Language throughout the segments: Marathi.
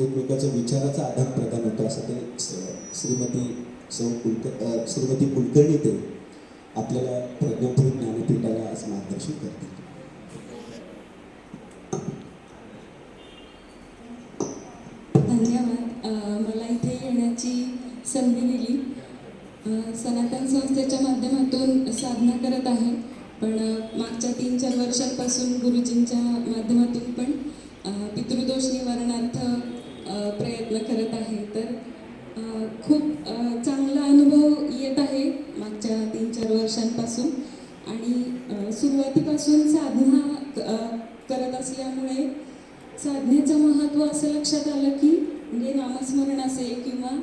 एकमेकाच्या विचाराचा आदान प्रदान होतो असं ते स- श्रीमती सौ कुलकर श्रीमती कुलकर्णी ते आपल्याला प्रज्ञापूर ज्ञानपीठाला आज मार्गदर्शन करतील. धन्यवाद. मला इथे येण्याची संधी दिली. सनातन संस्थेच्या माध्यमातून साधना करत आहे. पण मागच्या तीन चार वर्षांपासून गुरुजींच्या माध्यमातून पण पितृदोष निवारणार्थ प्रयत्न करत आहे. तर खूप चांगला अनुभव येत आहे मागच्या तीन चार वर्षांपासून. आणि सुरुवातीपासून साधना करत असल्यामुळे साधनेचं महत्त्व असं लक्षात आलं की म्हणजे नामस्मरण असेल किंवा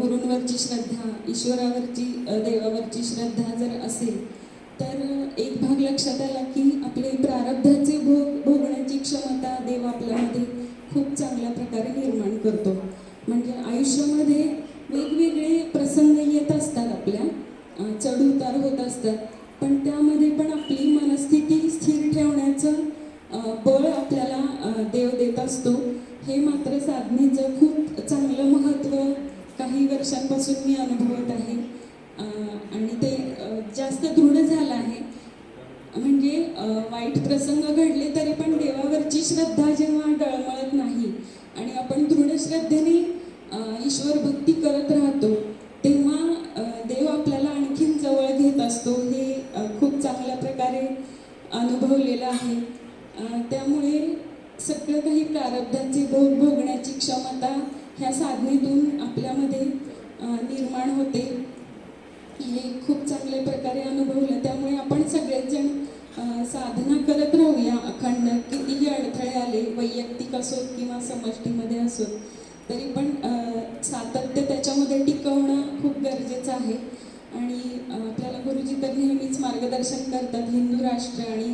गुरूंवरची श्रद्धा ईश्वरावरची देवावरची श्रद्धा जर असेल तर एक भाग लक्षात आला की आपले असतं. पण त्यामध्ये पण आपली मनस्थिती स्थिर ठेवण्याचं बळ आपल्याला देव देत असतो. हे मात्र साधनेचं खूप चांगलं महत्त्व काही वर्षांपासून मी अनुभवत आहे. आणि ते जास्त दृढ झालं आहे. म्हणजे वाईट प्रसंग घडले तरी पण देवावरची श्रद्धा जेव्हा अनुभवलेलं आहे. त्यामुळे सगळं काही प्रारब्धाची भोग भोगण्याची क्षमता ह्या साधनेतून आपल्यामध्ये निर्माण होते. हे खूप चांगल्या प्रकारे अनुभवलं. त्यामुळे आपण सगळेच जण साधना करत राहूया अखंड. कितीही अडथळे आले वैयक्तिक असोत किंवा समष्टीमध्ये असोत तरी पण सातत्य त्याच्यामध्ये टिकवणं खूप गरजेचं आहे. आणि आपल्याला गुरुजी तर नेहमीच मार्गदर्शन करतात. हिंदू राष्ट्र आणि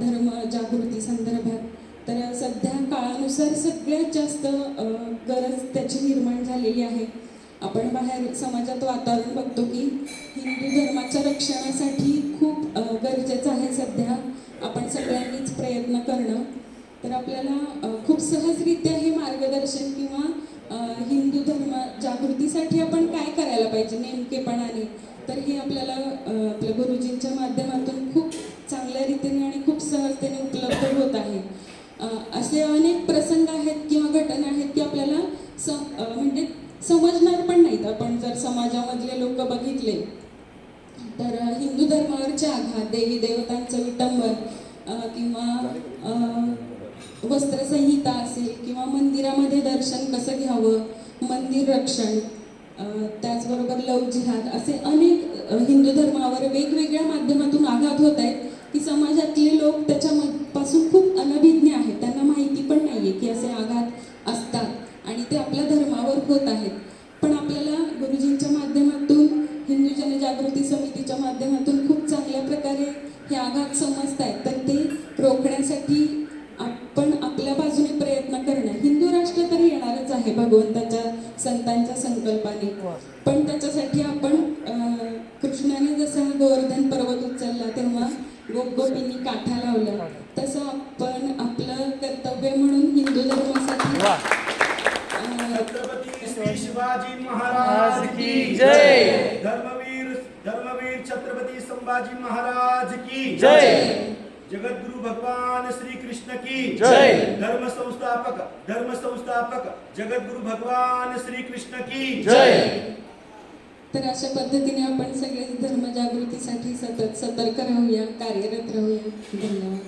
धर्म जागृती संदर्भात. तर सध्या काळानुसार सगळ्यात जास्त गरज त्याची निर्माण झालेली आहे. आपण बाहेर समाजात वातावरण बघतो की हिंदू धर्माच्या रक्षणासाठी खूप गरजेचं आहे सध्या आपण सगळ्यांनीच प्रयत्न करणं. तर आपल्याला खूप सहजरित्या हे मार्गदर्शन किंवा हिंदू धर्म जागृतीसाठी आपण पाहिजे नेमकेपणाने. तर हे आपल्याला आपल्या गुरुजींच्या माध्यमातून खूप चांगल्या रीतीने आणि खूप सहजतेने उपलब्ध होत आहे. असे अनेक प्रसंग आहेत किंवा घटना आहेत की आपल्याला म्हणजे समजणार पण नाहीत. आपण जर समाजामधले लोक बघितले तर हिंदू धर्मावरचे आघात देवी देवतांचं विटंबन किंवा वस्त्रसंहिता असेल किंवा मंदिरामध्ये दर्शन कसं घ्यावं मंदिर रक्षण त्याचबरोबर लव जिहाद असे अनेक हिंदू धर्मावर वेगवेगळ्या माध्यमातून आघात होत आहेत की समाजातले लोक त्याच्यापासून खूप अनभिज्ञ आहेत. त्यांना माहिती पण नाही आहे की असे आघात असतात आणि ते आपल्या धर्मावर होत आहेत. पण आपल्याला गुरुजींच्या माध्यमातून हिंदू जनजागृती समितीच्या माध्यमातून खूप चांगल्या प्रकारे हे आघात समजत आहेत तर ते रोखण्यासाठी आपण आपल्या बाजूने प्रयत्न करणं हिंदू राष्ट्र तर येणारच आहे भगवंताच्या संतांच्या संकल्पाने. पण त्याच्यासाठी आपण कृष्णाने जसा गोवर्धन पर्वत उचलला तेव्हा गोपगोपींनी काठा लावला. तसं आपण आपलं कर्तव्य म्हणून हिंदू धर्मासाठी शिवाजी महाराज की जय. धर्मवीर धर्मवीर छत्रपती संभाजी महाराज की जय. जगद्गुरु भगवान श्री कृष्ण की जय. धर्म संस्थापक धर्म संस्थापक जगद्गुरु भगवान श्री कृष्ण की जय। तर अशा पद्धतीने आपण सगळे धर्मजागृतीसाठी सतत सतर्क राहूया कार्यरत राहूया. धन्यवाद.